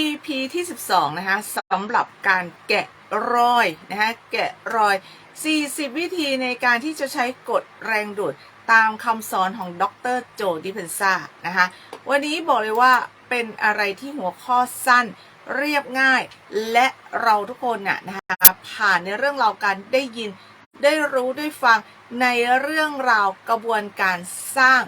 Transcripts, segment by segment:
EP ที่ 12 นะคะสำหรับการแกะรอยนะคะแกะรอย 40 วิธีในการที่จะใช้กดแรงดูดตามคำสอนของดรโจดิเพนซ่านะคะวันนี้บอกเลยว่าเป็นอะไรที่หัวข้อสั้นเรียบง่าย และเราทุกคนน่ะนะคะผ่านในเรื่องราวการได้ยิน ได้รู้ได้ฟังในเรื่องราวกระบวนการสร้าง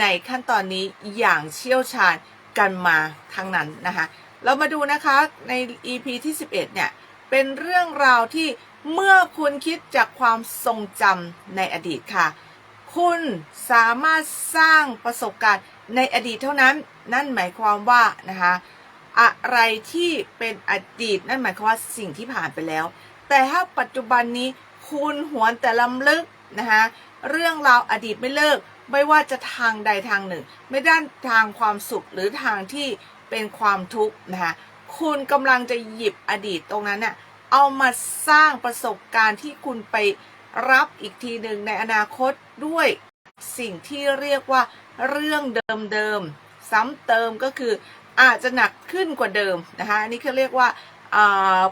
ในขั้นตอนนี้อย่างเชี่ยวชาญกันมาทั้งนั้นนะคะ เรามาดูนะคะใน EP ที่11เนี่ยเป็นเรื่องราวที่เมื่อคุณคิดจากความทรงจำในอดีตค่ะ คุณสามารถสร้างประสบการณ์ในอดีตเท่านั้น นั่นหมายความว่านะคะอะไรที่เป็นอดีตนั่นหมายความว่าสิ่งที่ผ่านไปแล้ว แต่ถ้าปัจจุบันนี้คุณหวนแต่ลำลึกนะคะเรื่องราวอดีตไม่เลิก ไม่ว่าจะทางใดทางหนึ่ง ไม่ด้านทางความสุขหรือทางที่ เป็นความทุกข์นะคะคุณกำลังจะหยิบอดีตตรงนั้นน่ะเอามาสร้างประสบการณ์ที่คุณไปรับอีกทีหนึ่งในอนาคตด้วยสิ่งที่เรียกว่าเรื่องเดิมๆซ้ำเติมก็คืออาจจะหนักขึ้นกว่าเดิมนะคะอันนี้เขาเรียกว่า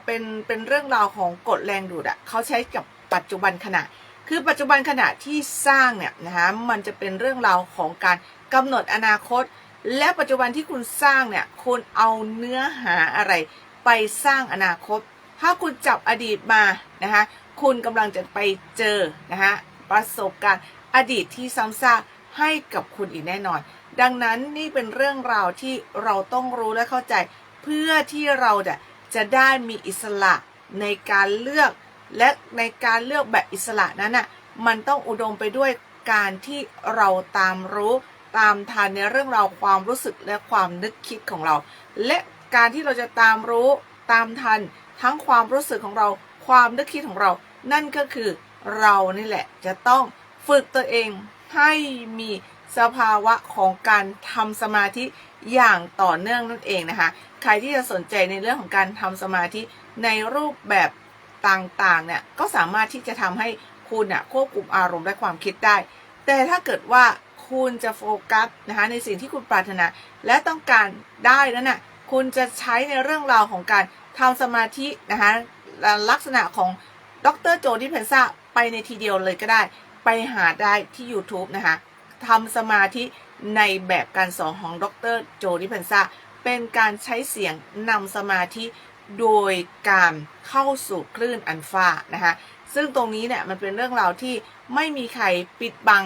เป็นเป็นเรื่องราวของกฎแรงดูดอะเขาใช้กับปัจจุบันขณะ คือปัจจุบันขณะที่สร้างเนี่ยนะคะมันจะเป็นเรื่องราวของการกำหนดอนาคต และปัจจุบันที่คุณสร้างเนี่ยคุณเอาเนื้อหาอะไร ไปสร้างอนาคต ถ้าคุณจับอดีตมานะคะคุณกำลังจะไปเจอนะคะประสบการณ์อดีตที่ซ้ำซากให้กับคุณอีกแน่นอน ดังนั้นนี่เป็นเรื่องราวที่เราต้องรู้และเข้าใจ เพื่อที่เราจะจะได้มีอิสระในการเลือกและในการเลือกแบบอิสระนั้นน่ะมันต้องอุดมไปด้วยการที่เราตามรู้ ตามทันในเรื่องราวความรู้สึกและความนึกคิดของเรา และการที่เราจะตามรู้ตามทันทั้งความรู้สึกของเรา ความนึกคิดของเรา นั่นก็คือเรานี่แหละจะต้องฝึกตัวเองให้มีสภาวะของการทำสมาธิอย่างต่อเนื่องนั่นเองนะคะ ใครที่จะสนใจในเรื่องของการทำสมาธิในรูปแบบต่างๆเนี่ยก็สามารถที่จะทำให้คุณน่ะควบคุมอารมณ์และความคิดได้ แต่ถ้าเกิดว่า คุณจะโฟกัสนะคะในสิ่งที่คุณปรารถนา และต้องการได้นั้นน่ะคุณจะใช้ในเรื่องราวของการทำสมาธินะคะลักษณะของดรโจดิเพนซ่าไปในทีเดียวเลยก็ได้ ไปหาได้ที่ YouTube นะคะทำสมาธิในแบบการสอนของดรโจดิเพนซ่าเป็นการใช้เสียงนำสมาธิโดยการเข้าสู่คลื่นอัลฟานะคะซึ่งตรงนี้เนี่ยมันเป็นเรื่องราวที่ไม่มีใครปิดบัง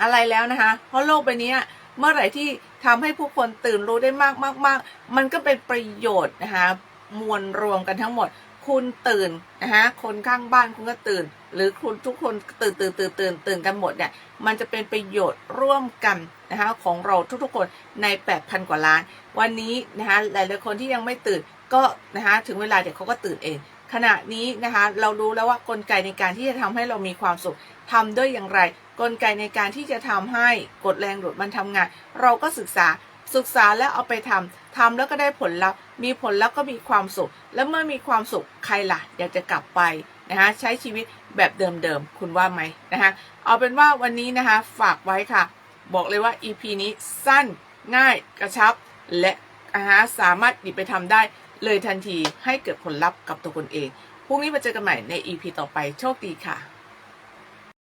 อะไรแล้วนะคะ เพราะโลกใบนี้เมื่อไหร่ที่ทำให้ผู้คนตื่นรู้ได้มากมากมากมันก็เป็นประโยชน์นะคะมวลรวมกันทั้งหมด คุณตื่นนะคะคนข้างบ้านคุณก็ตื่น หรือคุณทุกคนตื่นตื่นตื่นตื่นตื่นกันหมดเนี่ยมันจะเป็นประโยชน์ร่วมกันนะคะของเราทุกๆคนใน 8,000 กว่าล้าน วันนี้นะคะหลายๆคนที่ยังไม่ตื่นก็นะคะถึงเวลาเดี๋ยวเขาก็ตื่นเอง ขณะนี้นะคะเรารู้แล้วว่ากลไกในการที่จะทำให้เรามีความสุขทำด้วยอย่างไร กลไกในการที่จะทำให้กดแรงดูดมันทำงาน เราก็ศึกษาศึกษาแล้วเอาไปทำทำแล้วก็ได้ผลลัพธ์ มีผลแล้วก็มีความสุข แล้วเมื่อมีความสุขใครล่ะอยากจะกลับไปนะคะใช้ชีวิตแบบเดิมๆคุณว่าไหมนะคะเอาเป็นว่าวันนี้นะคะฝากไว้ค่ะ บอกเลยว่า EP นี้สั้นง่ายกระชับและ นะคะสามารถหยิบไปทำได้เลยทันทีให้เกิดผลลัพธ์กับตัวคนเองพรุ่งนี้มาเจอกันใหม่ใน EP ต่อไปโชคดีค่ะ